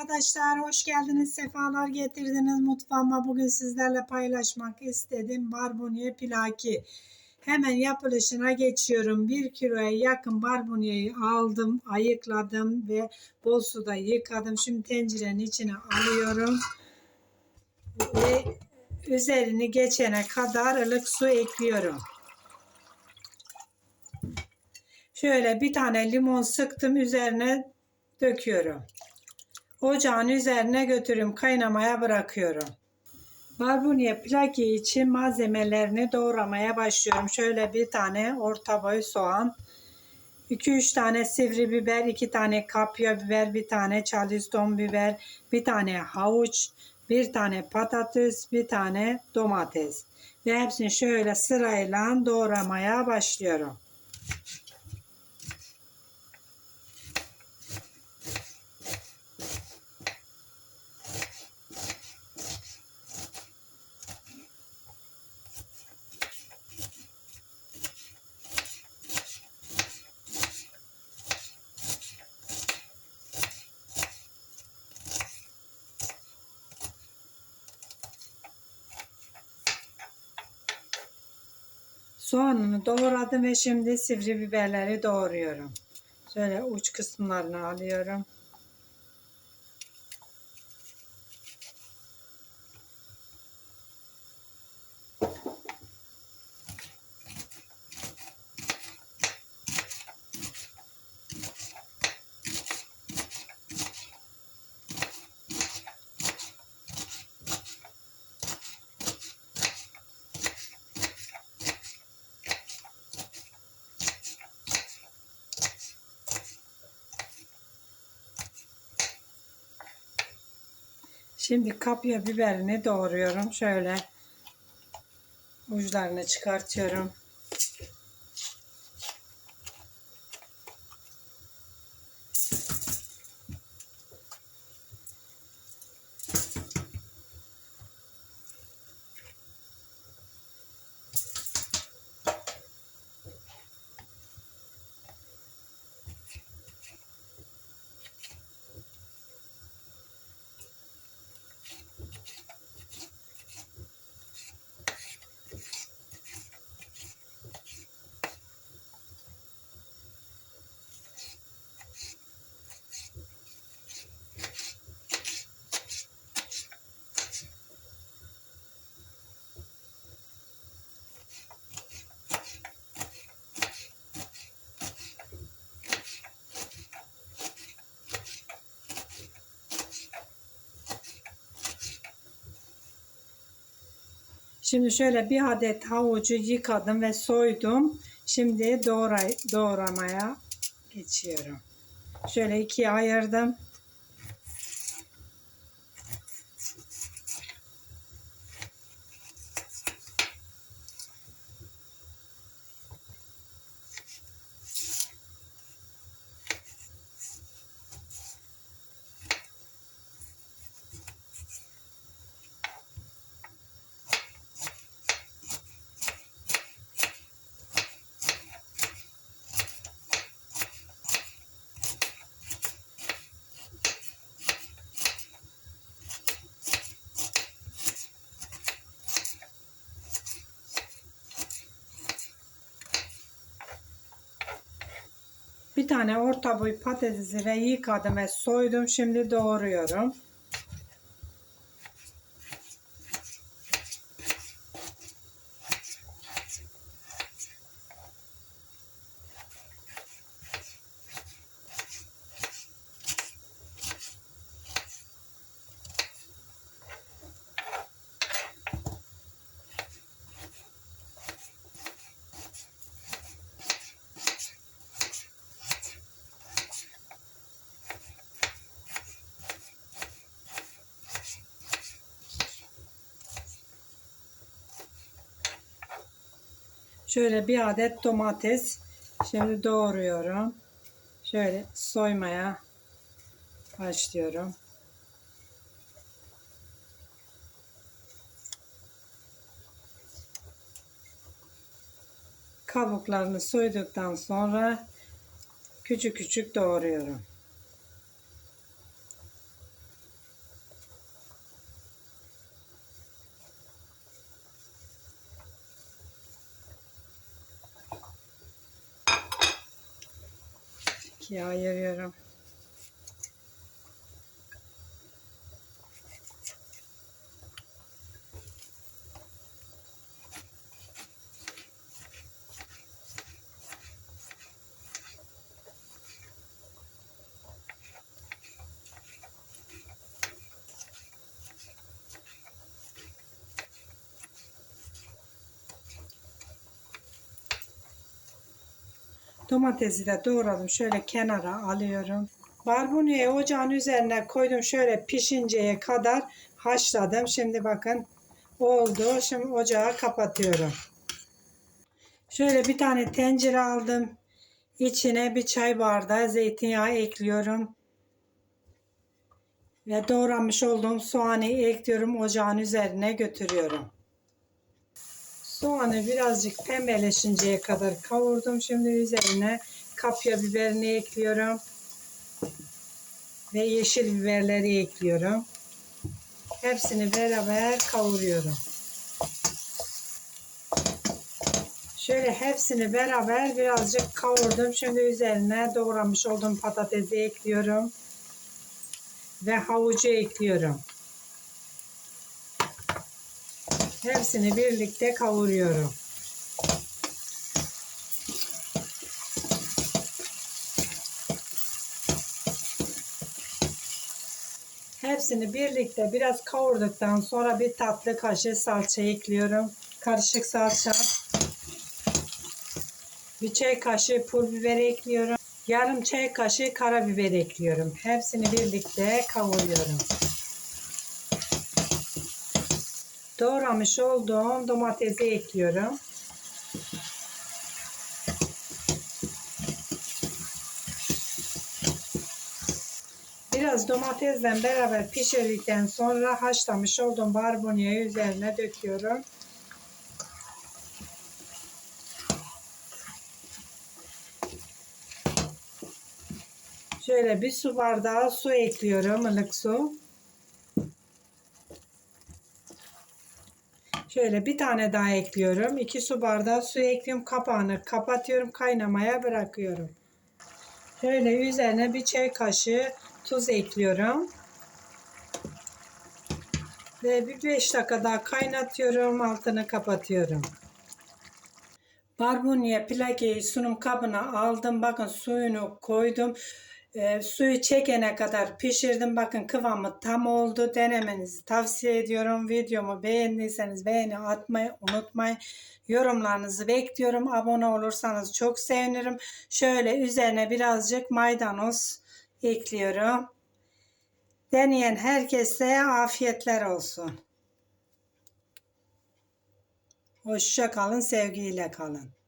arkadaşlar, hoş geldiniz, sefalar getirdiniz mutfağıma. Bugün sizlerle paylaşmak istedim barbunya pilaki. Hemen yapılışına geçiyorum. 1 kiloya yakın barbunyayı aldım, ayıkladım ve bol suda yıkadım. Şimdi tencerenin içine alıyorum. Ve üzerini geçene kadar ılık su ekliyorum. Şöyle bir tane limon sıktım üzerine döküyorum. Ocağın üzerine götürüyorum kaynamaya bırakıyorum. Barbunya plaki için malzemelerini doğramaya başlıyorum. Şöyle bir tane orta boy soğan, 2-3 tane sivri biber, 2 tane kapya biber, bir tane charleston biber, bir tane havuç, bir tane patates, bir tane domates. Ve hepsini şöyle sırayla doğramaya başlıyorum. Soğanını doğradım ve şimdi sivri biberleri doğruyorum. Şöyle uç kısımlarını alıyorum. Şimdi kapya biberini doğruyorum. Şöyle uçlarını çıkartıyorum. Şimdi şöyle bir adet havucu yıkadım ve soydum. Şimdi doğra, doğramaya geçiyorum. Şöyle ikiye ayırdım. Tane orta boy patatesi ve yıkadım ve soydum. Şimdi doğruyorum. Şöyle bir adet domates. Şimdi doğruyorum. Şöyle soymaya başlıyorum. Kabuklarını soyduktan sonra küçük küçük doğruyorum. İkiye ayırıyorum. Domatesi de doğradım. Şöyle kenara alıyorum. Barbunyayı ocağın üzerine koydum. Şöyle pişinceye kadar haşladım. Şimdi bakın oldu. Şimdi ocağı kapatıyorum. Şöyle bir tane tencere aldım. İçine bir çay bardağı zeytinyağı ekliyorum. Ve doğramış olduğum soğanı ekliyorum. Ocağın üzerine götürüyorum. Soğanı birazcık pembeleşinceye kadar kavurdum. Şimdi üzerine kapya biberini ekliyorum. Ve yeşil biberleri ekliyorum. Hepsini beraber kavuruyorum. Şöyle hepsini beraber birazcık kavurdum. Şimdi üzerine doğramış olduğum patatesi ekliyorum. Ve havucu ekliyorum. Hepsini birlikte kavuruyorum. Hepsini birlikte biraz kavurduktan sonra bir tatlı kaşığı salça ekliyorum. Karışık salça. Bir çay kaşığı pul biber ekliyorum. Yarım çay kaşığı karabiber ekliyorum. Hepsini birlikte kavuruyorum. Doğramış olduğum domatesi ekliyorum. Biraz domatesle beraber pişirdikten sonra haşlamış olduğum barbunyayı üzerine döküyorum. Şöyle bir su bardağı su ekliyorum, ılık su. Şöyle bir tane daha ekliyorum. 2 su bardağı su ekliyorum. Kapağını kapatıyorum. Kaynamaya bırakıyorum. Şöyle üzerine bir çay kaşığı tuz ekliyorum. Ve bir 5 dakika daha kaynatıyorum. Altını kapatıyorum. Barbunya plakeyi sunum kabına aldım. Bakın suyunu koydum. E, suyu çekene kadar pişirdim. Bakın kıvamı tam oldu. Denemenizi tavsiye ediyorum. Videomu beğendiyseniz beğeni atmayı unutmayın. Yorumlarınızı bekliyorum. Abone olursanız çok sevinirim. Şöyle üzerine birazcık maydanoz ekliyorum. Deneyen herkese afiyetler olsun. Hoşça kalın, sevgiyle kalın.